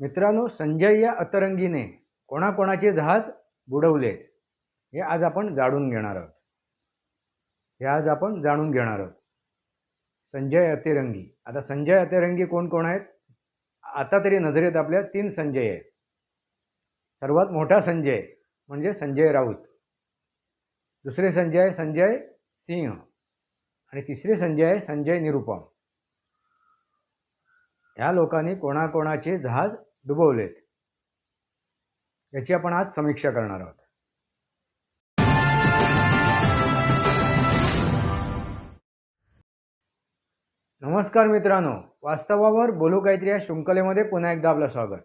मित्रांनो संजय या अतरंगीने कोणाकोणाचे जहाज बुडवले हे आज आपण जाणून घेणार आहोत. हे आज आपण जाणून घेणार आहोत. संजय अतिरंगी. आता संजय अतिरंगी कोण कोण आहेत? आता तरी नजरेत आपल्या तीन संजय आहेत. सर्वात मोठा संजय म्हणजे संजय राऊत. दुसरे संजय आहे संजय सिंह. आणि तिसरे संजय आहे संजय निरुपम. ह्या लोकांनी कोणाकोणाचे जहाज डुबवलेत याची आपण आज समीक्षा करणार आहोत. नमस्कार मित्रांनो वास्तवावर बोलू काहीतरी या शृंखलेमध्ये पुन्हा एकदा आपलं स्वागत.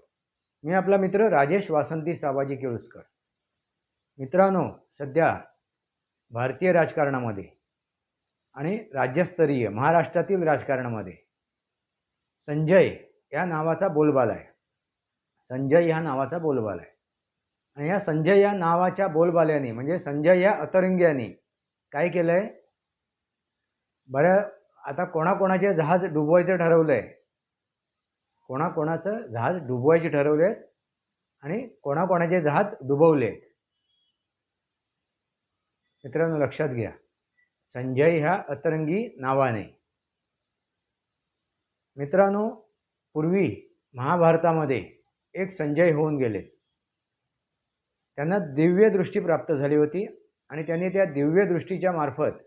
मी आपला मित्र राजेश वासंती साबाजी केळुसकर. मित्रांनो सध्या भारतीय राजकारणामध्ये आणि राज्यस्तरीय महाराष्ट्रातील राजकारणामध्ये संजय या नावाचा बोलबाला आहे. संजय ह्या नावाचा बोलबाला आहे. आणि या संजय या नावाच्या बोलबाल्याने म्हणजे संजय या अतरंग्याने काय केलं आहे बऱ्या आता कोणाकोणाचे जहाज डुबवायचं ठरवलं आहे कोणाकोणाचं जहाज डुबवायचे ठरवले आहेत आणि कोणाकोणाचे जहाज डुबवले आहेत मित्रांनो लक्षात घ्या. संजय ह्या अतरंगी नावाने. मित्रांनो पूर्वी महाभारतामध्ये एक संजय होऊन गेले. त्यांना दिव्य दृष्टी प्राप्त झाली होती आणि त्यांनी त्या दिव्य दृष्टीच्या मार्फत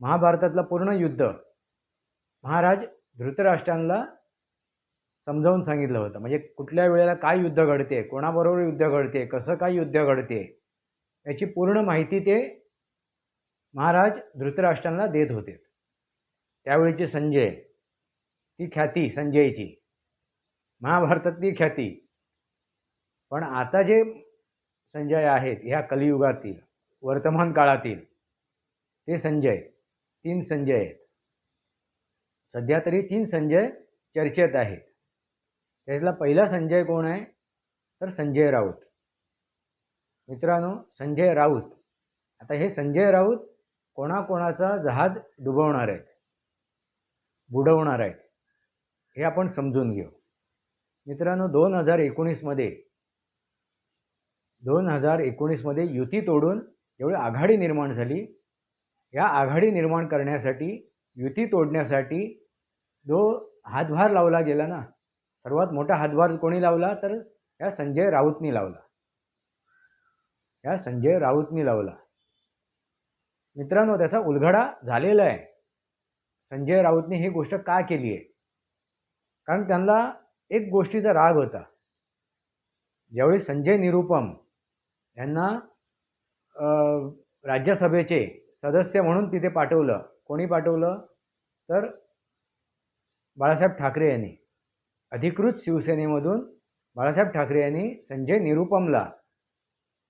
महाभारतातलं पूर्ण युद्ध महाराज धृतराष्ट्रांना समजावून सांगितलं होतं. म्हणजे कुठल्या वेळेला काय युद्ध घडते कोणाबरोबर युद्ध घडते कसं काय युद्ध घडते याची पूर्ण माहिती ते महाराज धृतराष्ट्रांना देत होते. त्यावेळीचे संजय ती ख्याती संजयची. महाभारतातली ख्याती. पण आता जे संजय आहेत ह्या कलियुगातील वर्तमान काळातील ते संजय तीन संजय आहेत. सध्या तरी तीन संजय चर्चेत आहेत. त्यातला पहिला संजय कोण आहे? तर संजय राऊत. मित्रांनो संजय राऊत. आता हे संजय राऊत कोणाकोणाचा जहाज डुबवणार आहेत? बुडवणार आहेत. हे आपण समजून घेऊ. मित्रांनो दोन हजार एकोणीसमध्ये दोन हजार एकोणीसमध्ये युती तोडून एवढी आघाडी निर्माण झाली. या आघाडी निर्माण करण्यासाठी युती तोडण्यासाठी जो हातभार लावला गेला ना सर्वात मोठा हातभार कोणी लावला? तर या संजय राऊतनी लावला. या संजय राऊतनी लावला. मित्रांनो त्याचा उलगडा झालेला आहे. संजय राऊतने ही गोष्ट का केली आहे? कारण त्यांना एक गोष्टीचा राग होता. ज्यावेळी संजय निरुपम यांना राज्यसभेचे सदस्य म्हणून तिथे पाठवलं कोणी पाठवलं? तर बाळासाहेब ठाकरे यांनी. अधिकृत शिवसेनेमधून बाळासाहेब ठाकरे यांनी संजय निरुपमला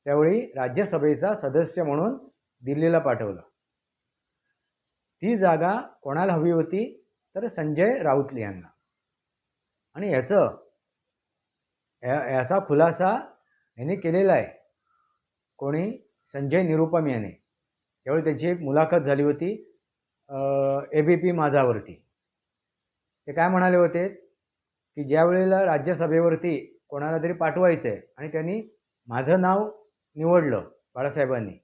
त्यावेळी राज्यसभेचा सदस्य म्हणून दिल्लीला पाठवलं. ती जागा कोणाला हवी होती? तर संजय राऊतले यांना. आणि याचं याचा खुलासा यांनी केलेला आहे. कोणी? संजय निरुपम याने. त्यावेळी त्याची एक मुलाखत झाली होती ए बी पी माझावरती. ते काय म्हणाले होते? की ज्या वेळेला राज्यसभेवरती कोणाला तरी पाठवायचं आहे आणि त्यांनी माझं नाव निवडलं बाळासाहेबांनी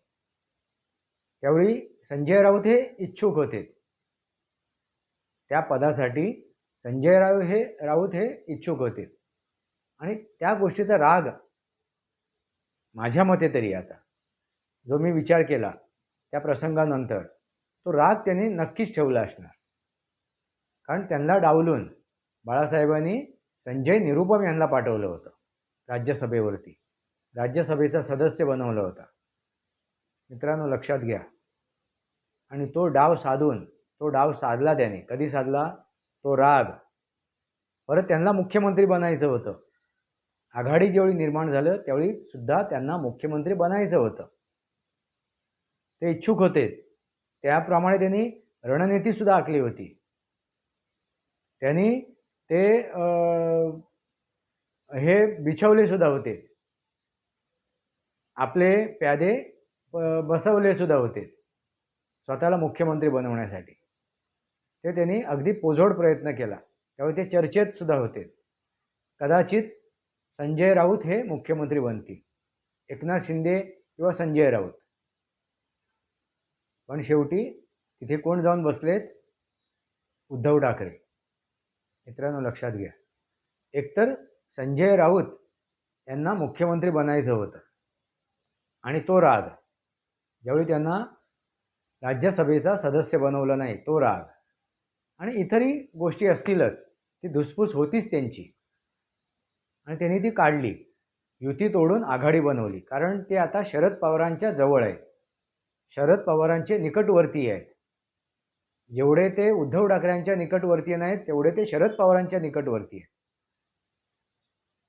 त्यावेळी संजय राऊत हे इच्छुक होते. त्या पदासाठी संजय राव हे राऊत हे इच्छुक होते. आणि त्या गोष्टीचा राग माझ्या मते तरी आता. जो मी विचार केला त्या प्रसंगानंतर तो राग त्यांनी नक्कीच ठेवला असणार. कारण त्यांना डावलून बाळासाहेबांनी संजय निरुपम यांना पाठवलं होतं राज्यसभेवरती. राज्यसभेचा सदस्य बनवलं होता. मित्रांनो लक्षात घ्या. आणि तो डाव साधून तो डाव साधला त्याने. कधी साधला? तो राग. परत त्यांना मुख्यमंत्री बनायचं होतं. आघाडी ज्यावेळी निर्माण झालं त्यावेळी सुद्धा त्यांना मुख्यमंत्री बनायचं होतं. ते इच्छुक होते. त्याप्रमाणे त्यांनी रणनीती सुद्धा आखली होती. त्यांनी ते हे बिछवले सुद्धा होते. आपले प्यादे बसवले सुद्धा होते. स्वतःला मुख्यमंत्री बनवण्यासाठी. ते त्यांनी अगदी पोझोड प्रयत्न केला. त्यावेळी ते चर्चेत सुद्धा होते. कदाचित संजय राऊत हे मुख्यमंत्री बनतील. एकनाथ शिंदे किंवा संजय राऊत. पण शेवटी तिथे कोण जाऊन बसलेत? उद्धव ठाकरे. मित्रांनो लक्षात घ्या. एकतर संजय राऊत यांना मुख्यमंत्री बनायचं होतं. आणि तो राग. ज्यावेळी त्यांना राज्यसभेचा सदस्य बनवलं नाही तो राग. आणि इतरही गोष्टी असतीलच. ती धुसफूस होतीच त्यांची. आणि त्यांनी ती काढली. युती तोडून आघाडी बनवली. कारण ते आता शरद पवारांच्या जवळ आहेत. शरद पवारांचे निकटवर्ती आहेत. जेवढे ते उद्धव ठाकरेंच्या निकटवर्ती नाहीत तेवढे ते शरद पवारांच्या निकटवर्ती आहेत.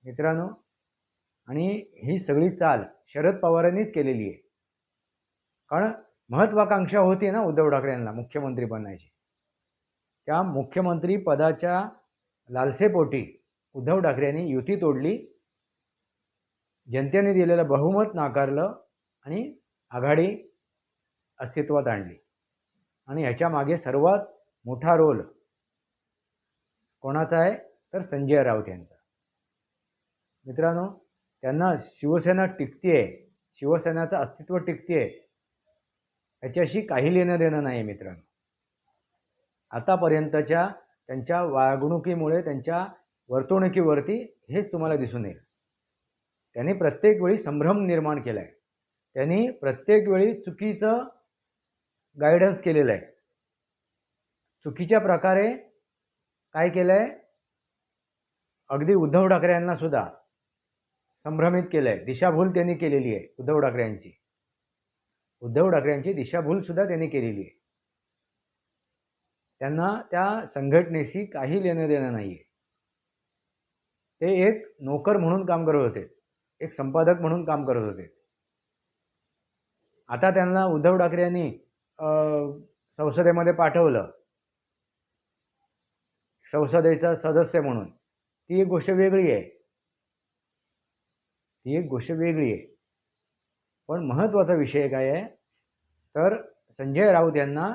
मित्रांनो आणि ही सगळी चाल शरद पवारांनीच केलेली आहे. कारण महत्वाकांक्षा होती ना उद्धव ठाकरे यांना मुख्यमंत्री बनायची. त्या मुख्यमंत्री पदाच्या लालसेपोटी उद्धव ठाकरे यांनी युती तोडली. जनतेने दिलेलं बहुमत नाकारलं आणि आघाडी अस्तित्वात आणली. आणि ह्याच्या मागे सर्वात मोठा रोल कोणाचा आहे? तर संजय राऊत यांचा. मित्रांनो त्यांना शिवसेना टिकते शिवसेनाचं अस्तित्व टिकते याच्याशी काही लेणं देणं नाही मित्रांनो. आतापर्यंतच्या त्यांच्या वागणुकीमुळे त्यांच्या वर्तवणुकीवरती हेच तुम्हाला दिसून येईल. त्यांनी प्रत्येक वेळी संभ्रम निर्माण केला आहे त्यांनी प्रत्येक वेळी चुकीचं गायडन्स केलेलं आहे चुकीच्या प्रकारे काय केलं आहे अगदी उद्धव ठाकरे यांना सुद्धा संभ्रमित केलं आहे दिशाभूल त्यांनी केलेली आहे उद्धव ठाकरे यांची. उद्धव ठाकरे यांची दिशाभूल सुद्धा त्यांनी केलेली आहे. त्यांना त्या संघटनेशी काही लेणं देणं नाही आहे ते एक नोकर म्हणून काम करत होते. एक संपादक म्हणून काम करत होते. आता त्यांना उद्धव ठाकरे यांनी संसदेमध्ये पाठवलं. संसदेचा सदस्य म्हणून. ती एक गोष्ट वेगळी आहे. ती एक गोष्ट वेगळी आहे. पण महत्त्वाचा विषय काय आहे? तर संजय राऊत यांना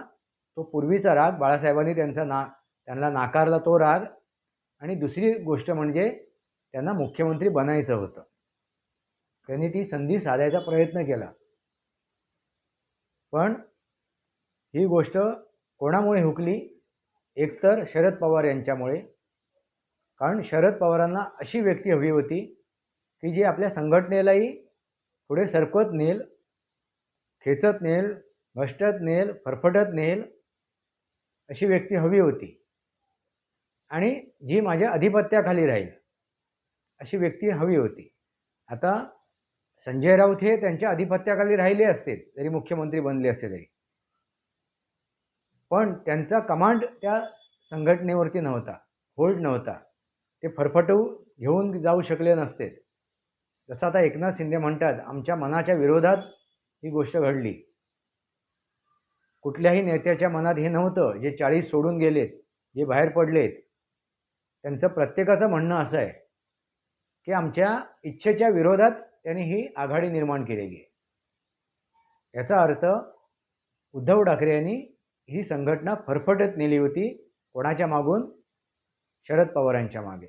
तो पूर्वीचा राग बाळासाहेबांनी त्यांचा ना त्यांना नाकारला तो राग. आणि दुसरी गोष्ट म्हणजे त्यांना मुख्यमंत्री बनायचं होतं. त्यांनी ती संधी साधायचा प्रयत्न केला. पण ही गोष्ट कोणामुळे हुकली? एकतर शरद पवार यांच्यामुळे. कारण शरद पवारांना अशी व्यक्ती हवी होती की जी आपल्या संघटनेलाही पुढे सरकवत नेल खेचत नेल भ्रष्टत नेल फरफटत नेल अशी व्यक्ती हवी होती. आणि जी माझ्या अधिपत्याखाली राहील अशी व्यक्ती हवी होती. आता संजय राऊत हे त्यांच्या अधिपत्याखाली राहिले असते जरी मुख्यमंत्री बनले असते तरी. पण त्यांचा कमांड त्या संघटनेवरती नव्हता होल्ड नव्हता. ते फरफटू घेऊन जाऊ शकले नसते. जसं आता एकनाथ शिंदे म्हणतात आमच्या मनाच्या विरोधात ही गोष्ट घडली. कुठल्याही नेत्याच्या मनात हे नव्हतं. जे चाळीस सोडून गेलेत जे बाहेर पडलेत त्यांचं प्रत्येकाचं म्हणणं असं आहे की आमच्या इच्छेच्या विरोधात त्यांनी ही आघाडी निर्माण केलेली आहे. याचा अर्थ उद्धव ठाकरे यांनी ही संघटना फरफटत नेली होती कोणाच्या मागून? शरद पवारांच्या मागे.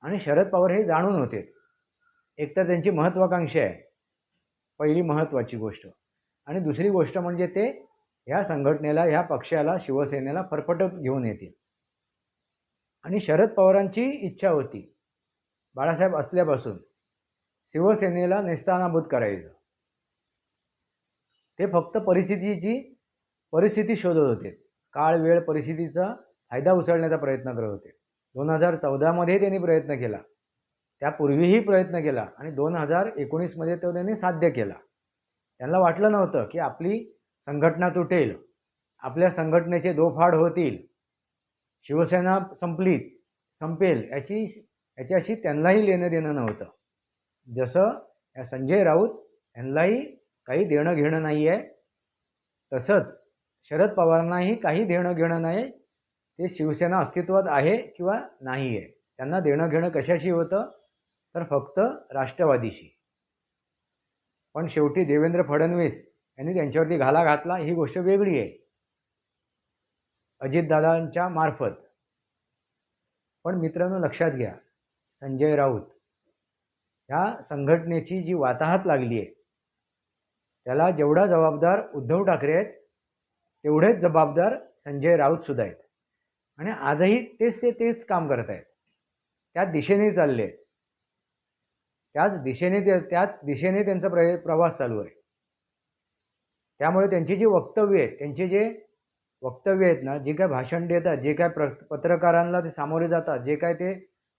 आणि शरद पवार हे जाणून होते. एकतर त्यांची महत्त्वाकांक्षा आहे. पहिली महत्त्वाची गोष्ट. आणि दुसरी गोष्ट म्हणजे ते ह्या संघटनेला ह्या पक्षाला शिवसेनेला फरफटत घेऊन येतील. आणि शरद पवारांची इच्छा होती. बाळासाहेब असल्यापासून शिवसेनेला निस्तानाभूत करायचं. ते फक्त परिस्थितीची परिस्थिती शोधत होते. काळ वेळ परिस्थितीचा फायदा उचलण्याचा प्रयत्न करत होते. दोन हजार चौदामध्ये त्यांनी प्रयत्न केला. त्यापूर्वीही प्रयत्न केला आणि दोन हजार एकोणीसमध्ये तो त्यांनी साध्य केला. त्यांना वाटलं नव्हतं की आपली संघटना तुटेल. आपल्या संघटनेचे दोफाड होतील. शिवसेना संपली संपेल याची याच्याशी त्यांनाही लेणं देणं नव्हतं. जसं या संजय राऊत यांनाही काही देणं घेणं नाही आहे तसंच शरद पवारांनाही काही देणं घेणं नाही. ते शिवसेना अस्तित्वात आहे किंवा नाही आहे त्यांना देणं घेणं कशाशी होतं? तर फक्त राष्ट्रवादीशी. पण शेवटी देवेंद्र फडणवीस यांनी त्यांच्यावरती घाला घातला. ही गोष्ट वेगळी आहे. अजितदादांच्या मार्फत. पण मित्रांनो लक्षात घ्या. संजय राऊत ह्या संघटनेची जी वाताहत लागली आहे त्याला जेवढा जबाबदार उद्धव ठाकरे आहेत तेवढेच जबाबदार संजय राऊतसुद्धा आहेत. आणि आजही तेच ते तेच काम करत आहेत. त्याच दिशेने चालले आहेत. त्याच दिशेने ते त्याच दिशेने त्यांचा प्र प्रवास चालू आहे. त्यामुळे त्यांची जी वक्तव्य आहेत त्यांचे जे वक्तव्य आहेत ना जे काय भाषण देतात जे काय प्र पत्रकारांना ते सामोरे जातात जे काय ते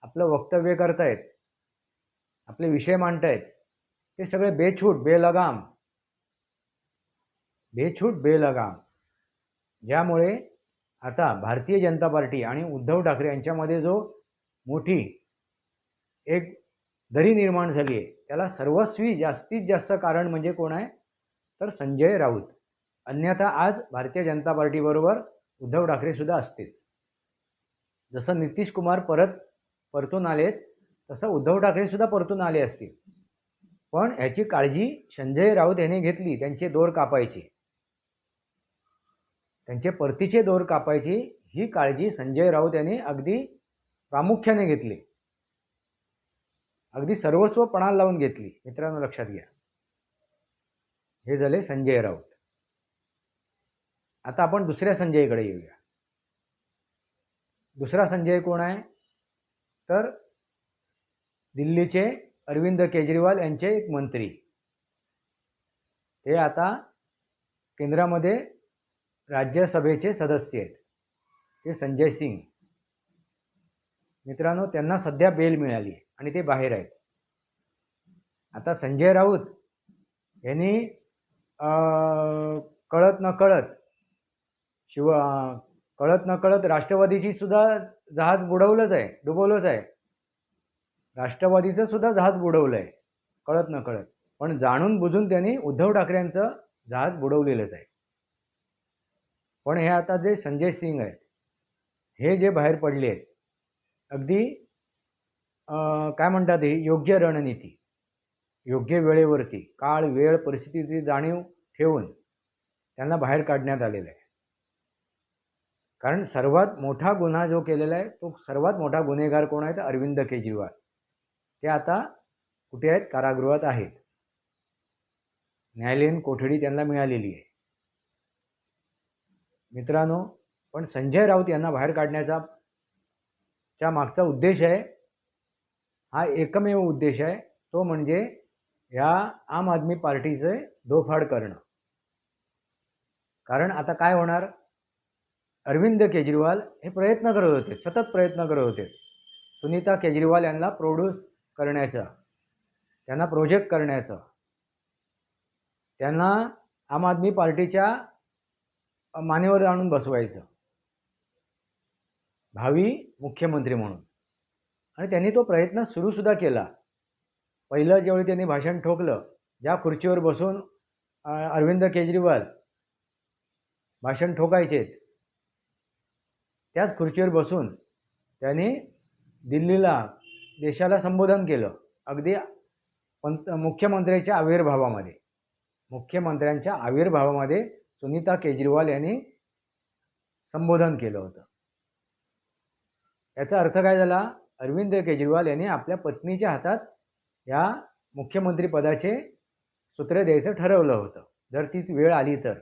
आपलं वक्तव्य करतायत आपले विषय मांडतायत ते सगळे बेछूट बेलगाम. बेछूट बेलगाम. ज्यामुळे आता भारतीय जनता पार्टी आणि उद्धव ठाकरे यांच्यामध्ये जो मोठी एक दरी निर्माण झाली आहे त्याला सर्वस्वी जास्तीत जास्त कारण म्हणजे कोण आहे? तर संजय राऊत. अन्यथा आज भारतीय जनता पार्टीबरोबर उद्धव ठाकरे सुद्धा असतील. जसं नितीश कुमार परत परतून आलेत तसं उद्धव ठाकरे सुद्धा परतून आले असतील. पण ह्याची काळजी संजय राऊत यांनी घेतली त्यांचे दोर कापायची. त्यांचे परतीचे दोर कापायची ही काळजी संजय राऊत यांनी अगदी प्रामुख्याने घेतली. अगदी सर्वस्व पणाला लावून घेतली. मित्रांनो लक्षात घ्या. हे झाले संजय राऊत. आता आपण दुसऱ्या संजयकडे येऊया. दुसरा संजय कोण आहे? तर दिल्लीचे अरविंद केजरीवाल यांचे एक मंत्री. ते आता केंद्रामध्ये राज्यसभेचे सदस्य आहेत. ते संजय सिंग. मित्रांनो त्यांना सध्या बेल मिळाली आणि ते बाहेर आहेत. आता संजय राऊत यांनी कळत न कळत शिव कळत न कळत राष्ट्रवादीची सुद्धा जहाज बुडवलंच आहे डुबवलंच आहे. राष्ट्रवादीचं सुद्धा जहाज बुडवलं आहे कळत न कळत पण जाणून बुजून त्यांनी उद्धव ठाकरेंचं जहाज बुडवलेलंच आहे. पण हे आता जे संजय सिंग आहेत हे जे बाहेर पडले आहेत अगदी काय म्हणतात हे योग्य रणनीती. योग्य वेळेवरती काळ वेळ परिस्थितीची जाणीव ठेवून त्यांना बाहेर काढण्यात आलेलं आहे. कारण सर्वात मोठा गुन्हा जो केलेला आहे तो सर्वात मोठा गुन्हेगार कोण आहे तर अरविंद केजरीवाल. ते आता कुठे आहेत? कारागृहात आहेत. न्यायालयीन कोठडी त्यांना मिळालेली आहे. मित्रांनो पण संजय राऊत यांना बाहेर काढण्याचा च्या मागचा उद्देश आहे हा एकमेव उद्देश आहे तो म्हणजे या आम आदमी पार्टीचे दोफाड करणं. कारण आता काय होणार? अरविंद केजरीवाल हे प्रयत्न करत होते सतत प्रयत्न करत होते. सुनीता केजरीवाल यांना प्रोड्यूस करण्याचा त्यांना प्रोजेक्ट करण्याचं. त्यांना आम आदमी पार्टीच्या मानेवर आणून बसवायचं. भावी मुख्यमंत्री म्हणून. आणि त्यांनी तो प्रयत्न सुरूसुद्धा केला. पहिलं ज्यावेळी त्यांनी भाषण ठोकलं ज्या खुर्चीवर बसून अरविंद केजरीवाल भाषण ठोकायचेत. त्याच खुर्चीवर बसून त्यांनी दिल्लीला देशाला संबोधन केलं अगदी पंत मुख्यमंत्र्याच्या आविर्भावामध्ये. मुख्यमंत्र्यांच्या आविर्भावामध्ये सुनीता केजरीवाल यांनी संबोधन केलं होतं. याचा अर्थ काय झाला? अरविंद केजरीवाल यांनी आपल्या पत्नीच्या हातात या मुख्यमंत्रीपदाचे सूत्र द्यायचं ठरवलं होतं. जर तीच वेळ आली तर.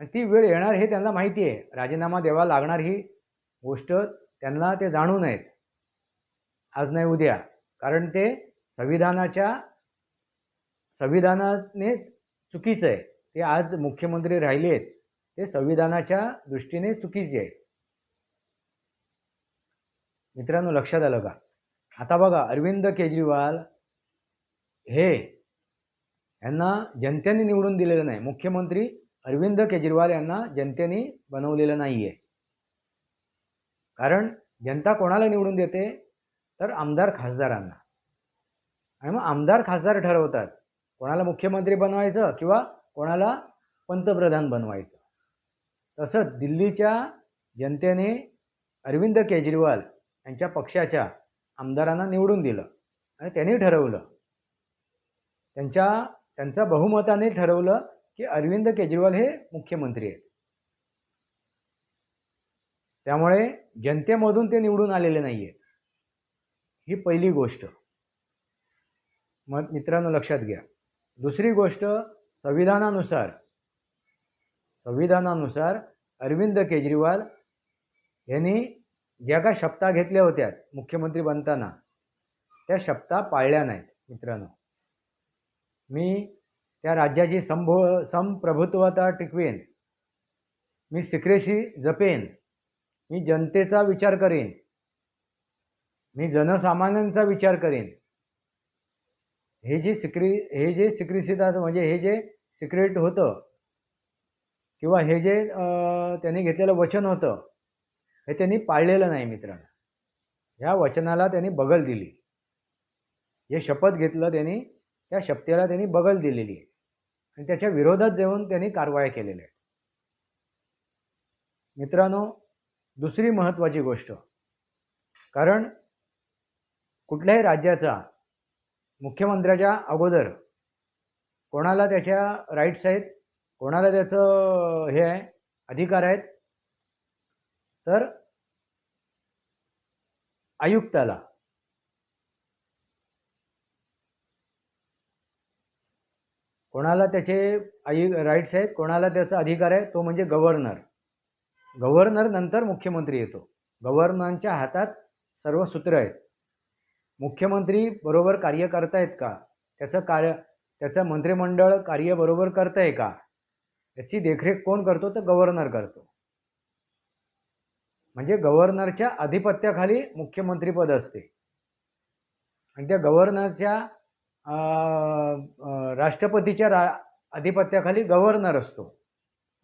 आणि ती वेळ येणार हे त्यांना माहिती आहे. राजीनामा द्यावा लागणार ही गोष्ट त्यांना ते जाणून आहेत आज नाही उद्या. कारण ते संविधानाच्या संविधानाने चुकीचं आहे. ते आज मुख्यमंत्री राहिले आहेत. ते संविधानाच्या दृष्टीने चुकीचे आहे मित्रांनो लक्षात आलं का? आता बघा अरविंद केजरीवाल हे यांना जनतेने निवडून दिलेलं नाही. मुख्यमंत्री अरविंद केजरीवाल यांना जनतेने बनवलेलं नाही आहे कारण जनता कोणाला निवडून देते? तर आमदार खासदारांना. आणि मग आमदार खासदार ठरवतात. कोणाला मुख्यमंत्री बनवायचं किंवा कोणाला पंतप्रधान बनवायचं. तसंच दिल्लीच्या जनतेने अरविंद केजरीवाल यांच्या पक्षाच्या आमदारांना निवडून दिलं आणि त्यांनी ठरवलं. त्यांच्या त्यांचा बहुमताने ठरवलं की अरविंद केजरीवाल हे मुख्यमंत्री आहेत. त्यामुळे जनतेमधून ते निवडून आलेले नाही आहेत ही पहिली गोष्ट. मग मित्रांनो लक्षात घ्या. दुसरी गोष्ट संविधानानुसार संविधानानुसार अरविंद केजरीवाल यांनी ज्या काय शपथा घेतल्या होत्या मुख्यमंत्री बनताना त्या शपथा पाळल्या नाहीत मित्रांनो. मी त्या राज्याची संभो संप्रभुत्वता टिकवेन. मी सिक्रेसी जपेन. मी जनतेचा विचार करेन. मी जनसामान्यांचा विचार करेन. हे जे सिक्री हे जे सिक्रेसीतात म्हणजे हे जे सिक्रेट होतं किंवा हे जे त्याने त्यांनी घेतलेलं वचन होतं हे त्यांनी पाळलेलं नाही मित्रांनो. ह्या वचनाला त्यांनी बगल दिली. जे शपथ घेतलं त्यांनी त्या शपथेला त्यांनी बगल दिलेली आहे. आणि त्याच्या विरोधात जाऊन त्यांनी कारवाया केलेल्या आहेत. मित्रांनो दुसरी महत्त्वाची गोष्ट. कारण कुठल्याही राज्याचा मुख्यमंत्र्याच्या अगोदर कोणाला त्याच्या राईट्स आहेत कोणाला त्याचं हे आहे अधिकार आहेत तर आयुक्ताला. कोणाला त्याचे आई राईट्स आहेत कोणाला त्याचा अधिकार आहे? तो म्हणजे गव्हर्नर. गव्हर्नर नंतर मुख्यमंत्री येतो. गव्हर्नरच्या हातात सर्व सूत्र आहेत. मुख्यमंत्री बरोबर कार्य करतायत का? त्याचं कार्य त्याचं मंत्रिमंडळ कार्य बरोबर करतंय का? याची देखरेख कोण करतो? तर गव्हर्नर करतो. म्हणजे गव्हर्नरच्या अधिपत्याखाली मुख्यमंत्रीपद असते. आणि त्या गव्हर्नरच्या राष्ट्रपतीच्या रा अधिपत्याखाली गव्हर्नर असतो.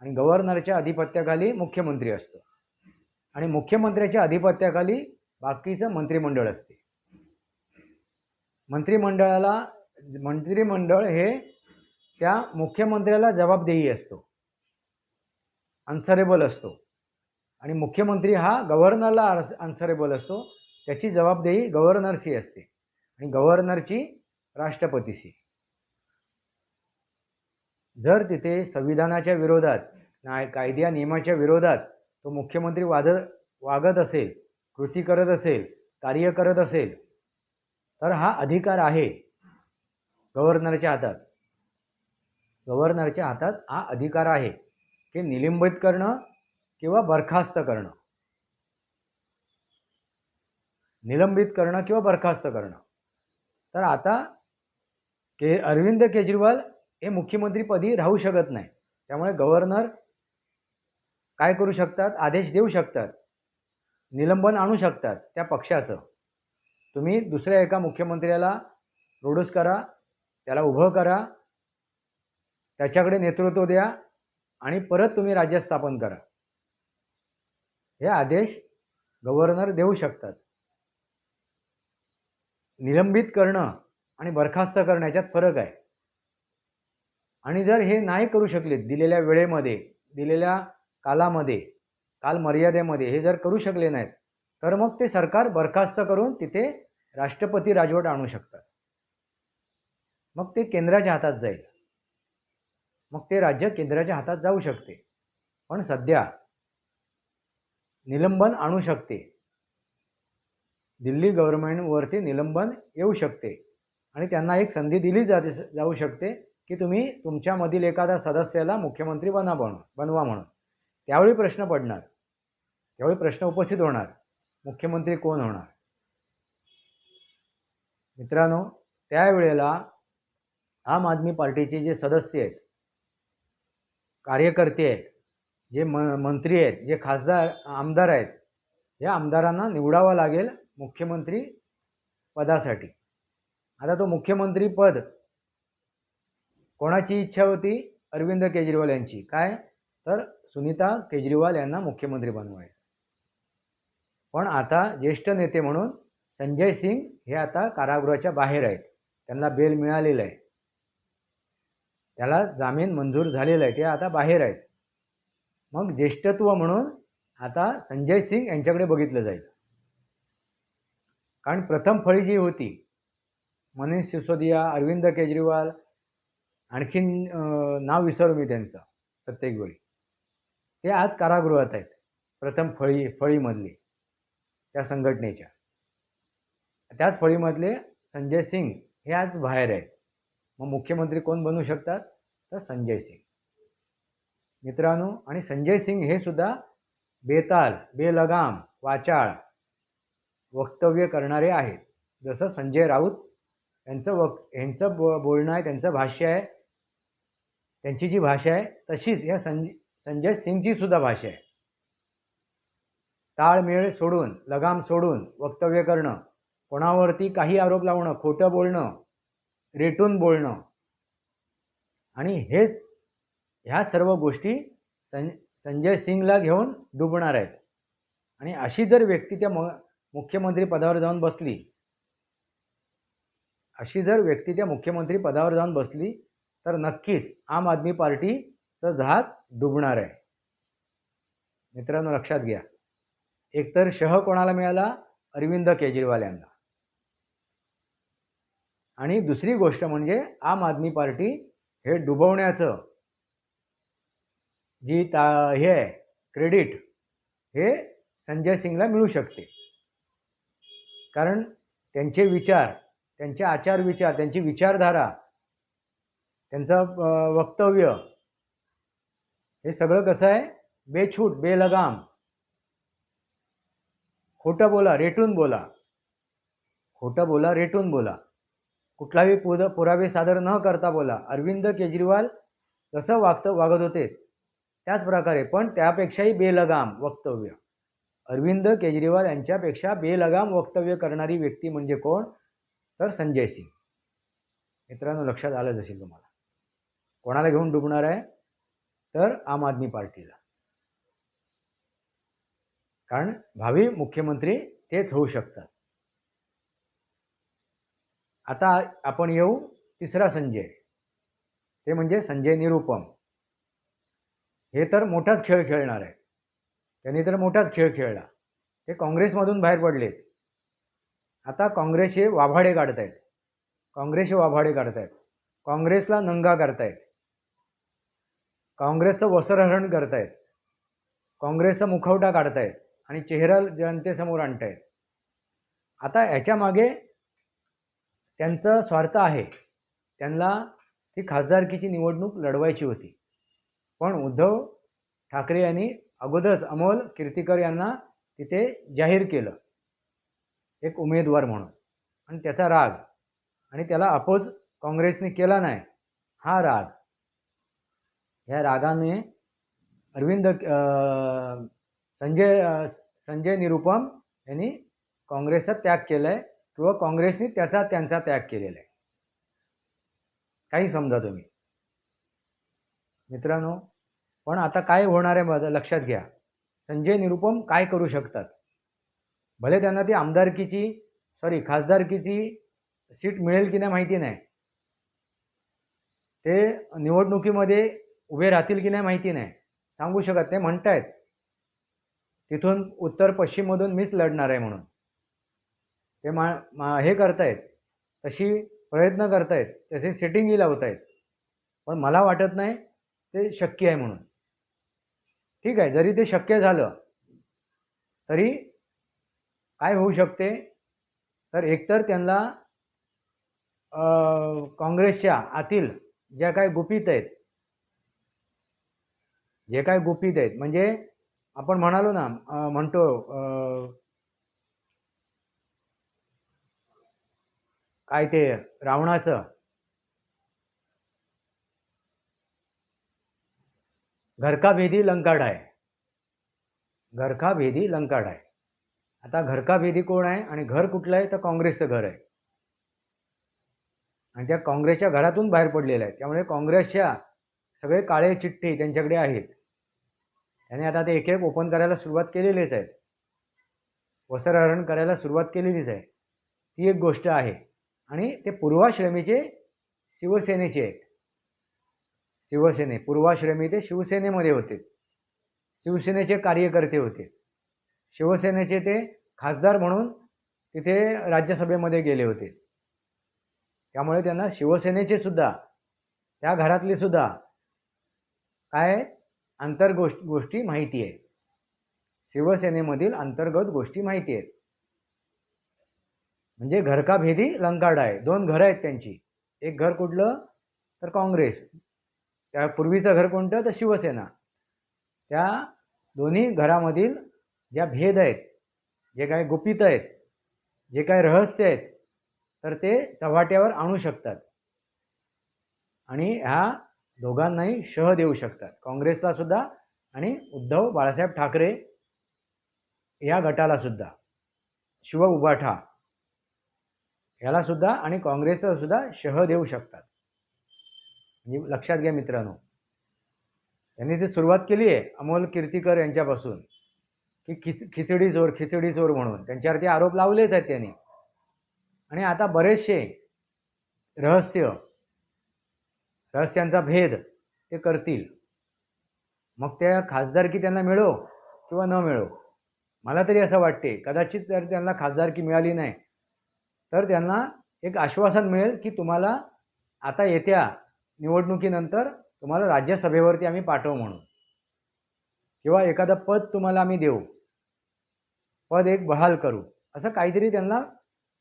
आणि गव्हर्नरच्या अधिपत्याखाली मुख्यमंत्री असतो. आणि मुख्यमंत्र्याच्या अधिपत्याखाली बाकीचं मंत्रिमंडळ असते. मंत्रिमंडळाला मंत्रिमंडळ हे त्या मुख्यमंत्र्याला जबाबदेही असतो. अन्सरेबल असतो. आणि मुख्यमंत्री हा गव्हर्नरला अन्सरेबल असतो. त्याची जबाबदेही गव्हर्नरशी असते. आणि गव्हर्नरची राष्ट्रपतीशी. जर तिथे संविधानाच्या विरोधात ना कायद्या नियमाच्या विरोधात तो मुख्यमंत्री वाद वागत असेल कृती करत असेल कार्य करत असेल तर हा अधिकार आहे गव्हर्नरच्या हातात. गव्हर्नरच्या हातात हा अधिकार आहे. की निलंबित करणं किंवा बरखास्त करणं. निलंबित करणं किंवा बरखास्त करणं. तर आता के अरविंद केजरीवाल हे मुख्यमंत्रीपदी राहू शकत नाही. त्यामुळे गव्हर्नर काय करू शकतात? आदेश देऊ शकतात. निलंबन आणू शकतात त्या पक्षाचं. तुम्ही दुसऱ्या एका मुख्यमंत्र्याला प्रोड्यूस करा त्याला उभं करा त्याच्याकडे नेतृत्व द्या आणि परत तुम्ही राज्य स्थापन करा. हे आदेश गव्हर्नर देऊ शकतात. निलंबित करणं आणि बरखास्त करणं याच्यात फरक आहे. आणि जर हे नाही करू शकले दिलेल्या वेळेमध्ये दिलेल्या कालामध्ये काल मर्यादेमध्ये हे जर करू शकले नाहीत तर मग ते सरकार बरखास्त करून तिथे राष्ट्रपती राजवट आणू शकतात. मग ते केंद्राच्या हातात जाईल. मग ते राज्य केंद्राच्या हातात जाऊ शकते. पण सध्या निलंबन आणू शकते. दिल्ली गव्हर्नमेंटवरती निलंबन येऊ शकते. आणि त्यांना एक संधी दिली जाते जाऊ शकते की तुम्ही तुमच्यामधील एखाद्या सदस्याला मुख्यमंत्री बना बन बनवा म्हणून. त्यावेळी प्रश्न पडणार. त्यावेळी प्रश्न उपस्थित होणार. मुख्यमंत्री कोण होणार? मित्रांनो त्यावेळेला आम आदमी पार्टीचे जे सदस्य आहेत कार्यकर्ते आहेत जे म मंत्री आहेत जे खासदार आमदार आहेत या आमदारांना निवडावं लागेल मुख्यमंत्री पदासाठी. आता तो मुख्यमंत्री पद कोणाची इच्छा होती? अरविंद केजरीवाल यांची. काय? तर सुनीता केजरीवाल यांना मुख्यमंत्री बनवायचं. पण आता ज्येष्ठ नेते म्हणून संजय सिंग हे आता कारागृहाच्या बाहेर आहेत. त्यांना बेल मिळालेलं आहे. त्याला जामीन मंजूर झालेला आहे. ते आता बाहेर आहेत. मग ज्येष्ठत्व म्हणून आता संजय सिंग यांच्याकडे बघितलं जाईल. कारण प्रथम फळी जी होती मनीष सिसोदिया अरविंद केजरीवाल आणखीन नाव विसरू मी त्यांचं प्रत्येक वेळी. ते आज कारागृहात आहेत प्रथम फळी फळीमधली त्या संघटनेच्या. त्याच फळीमधले संजय सिंग हे आज बाहेर आहेत. मग मुख्यमंत्री कोण बनू शकतात? तर संजय सिंग. मित्रांनो आणि संजय सिंग हे सुद्धा बेताल बेलगाम वाचाळ वक्तव्य करणारे आहेत. जसं संजय राऊत यांचं वक यांचं बो बोलणं आहे त्यांचं भाष्य आहे त्यांची जी भाषा आहे तशीच या संज संजय सिंगची सुद्धा भाषा आहे. ताळमेळ सोडून लगाम सोडून वक्तव्य करणं कोणावरती काही आरोप लावणं खोटं बोलणं रेटून बोलणं आणि हेच ह्या सर्व गोष्टी सं संजय सिंगला घेऊन डुबणार आहेत. आणि अशी जर व्यक्ती त्या म मुख्यमंत्री पदावर जाऊन बसली अशी जर व्यक्ती त्या मुख्यमंत्री पदावर जाऊन बसली तर नक्कीच आम आदमी पार्टीचं जहाज डुबणार आहे. मित्रांनो लक्षात घ्या. एकतर शह कोणाला मिळाला? अरविंद केजरीवाल यांना. आणि दुसरी गोष्ट म्हणजे आम आदमी पार्टी हे डुबवण्याचं जी ता हे आहे क्रेडिट हे संजय सिंगला मिळू शकते. कारण त्यांचे विचार त्यांचे आचार विचार त्यांची विचारधारा त्यांचं वक्तव्य हे सगळं कसं आहे? बेछूट बेलगाम. खोटं बोला रेटून बोला. खोटं बोला रेटून बोला. कुठलाही पुद पुरावे सादर न करता बोला. अरविंद केजरीवाल जसं वागत वागत होते. त्याच प्रकारे पण त्यापेक्षाही बेलगाम वक्तव्य. अरविंद केजरीवाल यांच्यापेक्षा बेलगाम वक्तव्य करणारी व्यक्ती म्हणजे कोण? तर संजय सिंग. मित्रांनो लक्षात आलंच असेल तुम्हाला. कोणाला घेऊन डुबणार आहे? तर आम आदमी पार्टीला. कारण भावी मुख्यमंत्री तेच होऊ शकतात. आता आपण येऊ तिसरा संजय. ते म्हणजे संजय निरुपम. हे तर मोठाच खेळ खेळणार आहे. त्यांनी तर मोठाच खेळ खेळला. ते काँग्रेसमधून बाहेर पडलेत. आता काँग्रेसचे वाभाडे काढत आहेत काँग्रेसचे वाभाडे काढत आहेत काँग्रेसला नंगा करतायत. काँग्रेसचं वस्त्रहरण करतायत. काँग्रेसचा मुखवटा काढतायत आणि चेहरा जनतेसमोर आणतायत. आता ह्याच्यामागे त्यांचं स्वार्थ आहे. त्यांना ती खासदारकीची निवडणूक लढवायची होती. पण उद्धव ठाकरे यांनी अगोदरच अमोल कीर्तिकर यांना तिथे जाहीर केलं. एक उमेदवार म्हणून. आणि त्याचा राग. आणि त्याला अपोज काँग्रेसने केला नाही. हा राग. ह्या रागाने अरविंद संजय संजय निरुपम यांनी काँग्रेसचा त्याग केला आहे किंवा काँग्रेसने त्याचा त्यांचा त्याग केलेला आहे. काही समजा तुम्ही. मित्रांनो पण आता काय होणार आहे माझं लक्षात घ्या. संजय निरुपम काय करू शकतात? भले त्यांना ती आमदारकीची सॉरी खासदारकीची सीट मिळेल की नाही माहिती नाही. ते निवडणुकीमध्ये उभे राहतील की नाही माहिती नाही. सांगू शकत नाही म्हणतायत. तिथून उत्तर पश्चिममधून मीच लढणार आहे म्हणून. ते मा मा हे करतायत. तशी प्रयत्न करतायत. तसे सेटिंगही लावत आहेत पण मला वाटत नाही ते शक्य आहे म्हणून. ठीक आहे जरी ते शक्य झालं तरी काय होऊ शकते? तर एकतर त्यांना काँग्रेसच्या आतील ज्या काही गुपित आहेत जे काय गुपित आहेत म्हणजे आपण म्हणालो ना म्हणतो काय ते रावणाचं घरका भेदी लंकाड आहे. घरका भेदी लंकाड आहे. आता घरका भेदी कोण आहे आणि घर कुठलं आहे तर काँग्रेसचं घर आहे. आणि त्या काँग्रेसच्या घरातून बाहेर पडलेलं आहे. त्यामुळे काँग्रेसच्या सगळे काळे चिठ्ठी त्यांच्याकडे आहेत. त्याने आता ते एक एक ओपन करायला सुरुवात केलेलीच आहे. वस्त्रहरण करायला सुरुवात केलेलीच आहे. ती एक गोष्ट आहे. आणि ते पूर्वाश्रमीचे शिवसेनेचे आहेत. शिवसेने पूर्वाश्रमी ते शिवसेनेमध्ये होते. शिवसेनेचे कार्यकर्ते होते. शिवसेनेचे ते खासदार म्हणून तिथे राज्यसभेमध्ये गेले होते. त्यामुळे त्यांना शिवसेनेचे सुद्धा त्या घरातले सुद्धा काय अंतर्गोष्ट गोष्टी माहिती आहे शिवसेनेमधील अंतर्गत गोष्टी माहिती आहेत. म्हणजे घरकाभेदी भेदी लंकाडा आहे. दोन घरं आहेत त्यांची. एक घर कुठलं? तर काँग्रेस. त्या पूर्वीचं घर कोणतं? तर शिवसेना. त्या दोन्ही घरामधील ज्या भेद आहेत जे काही गुपित आहेत जे काही रहस्य आहेत तर ते चव्हाट्यावर आणू शकतात. आणि ह्या दोघांनाही शह देऊ शकतात. काँग्रेसला सुद्धा आणि उद्धव बाळासाहेब ठाकरे या गटाला सुद्धा. शिव उभाठा याला सुद्धा आणि काँग्रेसला सुद्धा शह देऊ शकतात. म्हणजे लक्षात घ्या मित्रांनो. त्यांनी ती सुरुवात केली आहे अमोल कीर्तीकर यांच्यापासून की खिच खिचडी चोर खिचडी चोर म्हणून त्यांच्यावरती आरोप लावलेच आहेत त्यांनी. आणि आता बरेचसे रहस्य रहस्यांचा भेद ते करतील. मग त्या खासदारकी त्यांना मिळो किंवा न मिळो मला तरी असं वाटते कदाचित जर त्यांना खासदारकी मिळाली नाही तर त्यांना एक आश्वासन मिळेल की तुम्हाला आता येत्या निवडणुकीनंतर तुम्हाला राज्यसभेवरती आम्ही पाठवू म्हणून. किंवा एखादं पद तुम्हाला आम्ही देऊ. पद एक बहाल करू. असं काहीतरी त्यांना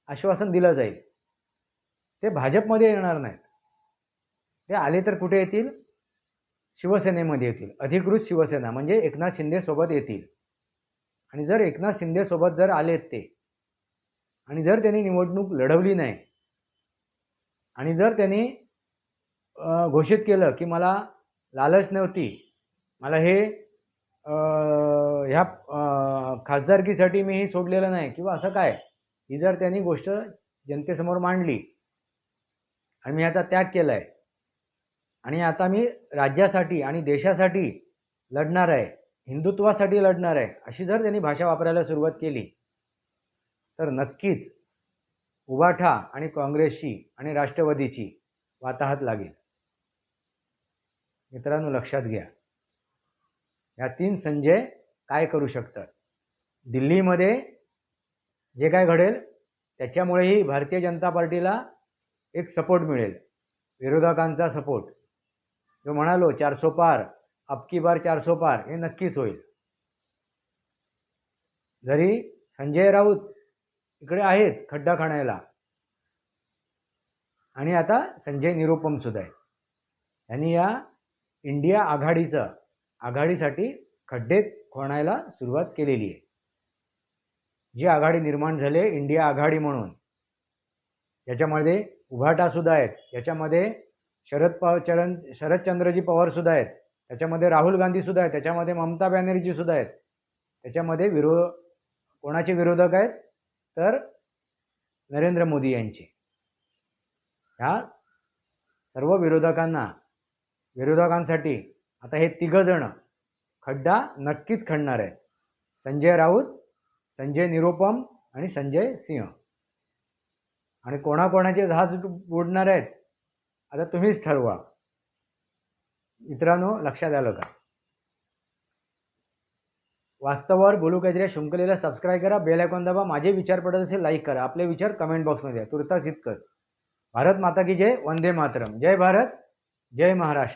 आश्वासन दिलं जाईल. ते भाजपमध्ये येणार नाहीत. ते आले तर कुठे येतील? शिवसेनेमध्ये येतील. अधिकृत शिवसेना म्हणजे एकनाथ शिंदेसोबत येतील. आणि जर एकनाथ शिंदेसोबत जर आलेत ते आणि जर त्यांनी निवडणूक लढवली नाही आणि जर त्यांनी घोषित केलं की मला लालच नव्हती. मला हे ह्या खासदारकीसाठी मी हे सोडलेलं नाही किंवा असं काय? ही जर त्यांनी गोष्ट जनतेसमोर मांडली आणि मी याचा त्याग केला आहे आणि आता मी राज्यासाठी आणि देशासाठी लढणार आहे हिंदुत्वासाठी लढणार आहे अशी जर त्यांनी भाषा वापरायला सुरुवात केली तर नक्कीच उभाठा आणि काँग्रेसची आणि राष्ट्रवादीची वाताहत लागेल. मित्रांनो लक्षात घ्या. या तीन संजय काय करू शकतात? दिल्लीमध्ये जे काय घडेल त्याच्यामुळेही भारतीय जनता पार्टीला एक सपोर्ट मिळेल. विरोधकांचा सपोर्ट जो म्हणालो चारसो पार अबकी बार चारसो पार हे नक्कीच होईल. जरी संजय राऊत इकडे आहेत खड्डा खाण्याला आणि आता संजय निरुपम सुद्धा आहे यांनी या इंडिया आघाडीचं आघाडीसाठी खड्डे खोणायला सुरुवात केलेली आहे. जी आघाडी निर्माण झाली आहे इंडिया आघाडी म्हणून. याच्यामध्ये उभाटासुद्धा आहेत. याच्यामध्ये शरद पवार चरण शरदचंद्रजी पवार सुद्धा आहेत. त्याच्यामध्ये राहुल गांधी सुद्धा आहेत. त्याच्यामध्ये ममता बॅनर्जी सुद्धा आहेत. त्याच्यामध्ये विरो कोणाचे विरोधक आहेत? तर नरेंद्र मोदी यांचे. ह्या सर्व विरोधकांना विरोधकांसाठी. आता हे तिघंजणं खड्डा नक्कीच खणणार आहेत संजय राऊत संजय निरुपम आणि संजय सिंह. आणि कोणाकोणाचे जहाज बुडणार आहेत आता तुम्हीच ठरवा. मित्रांनो लक्षात आलं का? वास्तवावर बोलू काहीतरी शुंकलेला सबस्क्राईब करा बेल आयकॉन दाबा. माझे विचार पडत असेल लाईक करा. आपले विचार कमेंट बॉक्समध्ये द्या तुर्तास इतकंच. भारत माता की जय वंदे मातरम. जय भारत जय महाराष्ट्र.